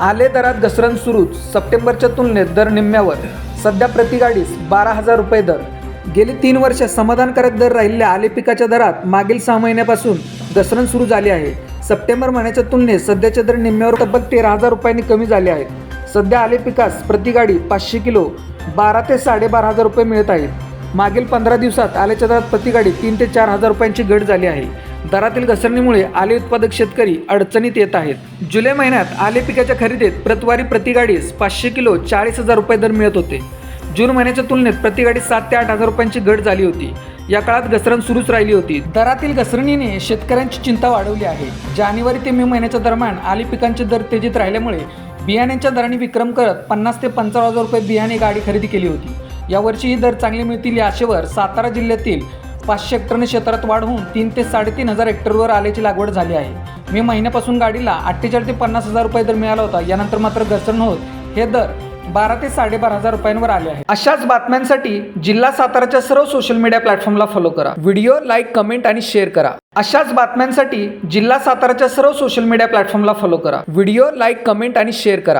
आले दरात घसरण सुरूच. सप्टेंबरच्या तुलनेत दर निम्म्यावर. सध्या प्रतिगाडीस बारा हजार रुपये दर. गेली तीन वर्ष समाधानकारक दर राहिलेल्या आले पिकाच्या दरात मागील सहा महिन्यापासून घसरण सुरू झाली आहे. सप्टेंबर महिन्याच्या तुलनेत सध्याचे दर निम्म्यावर तब्बल तेरा हजार रुपयांनी कमी झाले आहेत. सध्या आले पिकास प्रतिगाडी पाचशे किलो बारा ते साडेबारा हजार रुपये मिळत आहेत. मागील पंधरा दिवसात आल्याच्या दरात प्रतिगाडी तीन ते चार हजार रुपयांची घट झाली आहे. दरातील घसरणीमुळे आले उत्पादक शेतकरी अडचणीत येत आहेत. जुलै महिन्यात आले पिकाच्या खरेदीत प्रतवारी प्रतिगाडीस पाचशे किलो चाळीस हजार रुपये दर मिळत होते. जून महिन्याच्या तुलनेत प्रतिगाडी सात ते आठ हजार रुपयांची घट झाली होती. या काळात घसरण सुरूच राहिली होती. दरातील घसरणीने शेतकऱ्यांची चिंता वाढवली आहे. जानेवारी ते मे महिन्याच्या दरम्यान आली पिकांचे दर तेजीत राहिल्यामुळे बियाण्यांच्या दराने विक्रम करत पन्नास ते पंचावन्न हजार रुपये बियाणे गाडी खरेदी केली होती. यावर्षी ही दर चांगले मिळतील या आशेवर सातारा जिल्ह्यातील पाचशे हेक्टरने क्षेत्रात वाढ होऊन तीन ते साडेतीन हजार हेक्टरवर आल्याची लागवड झाली आहे. मे महिन्यापासून गाडीला अठ्ठेचाळीस ते पन्नास हजार रुपये दर मिळाला होता. यानंतर मात्र घसरण होत हे दर बारा ते साडेबारा हजार रुपयांवर आले आहे अशाच बातम्यांसाठी जिल्हा साताराच्या सर्व सोशल मीडिया प्लॅटफॉर्मला फॉलो करा. व्हिडिओ लाईक कमेंट आणि शेअर करा. अशाच बातम्यांसाठी जिल्हा साताराच्या सर्व सोशल मीडिया प्लॅटफॉर्मला फॉलो करा. व्हिडिओ लाईक कमेंट आणि शेअर करा.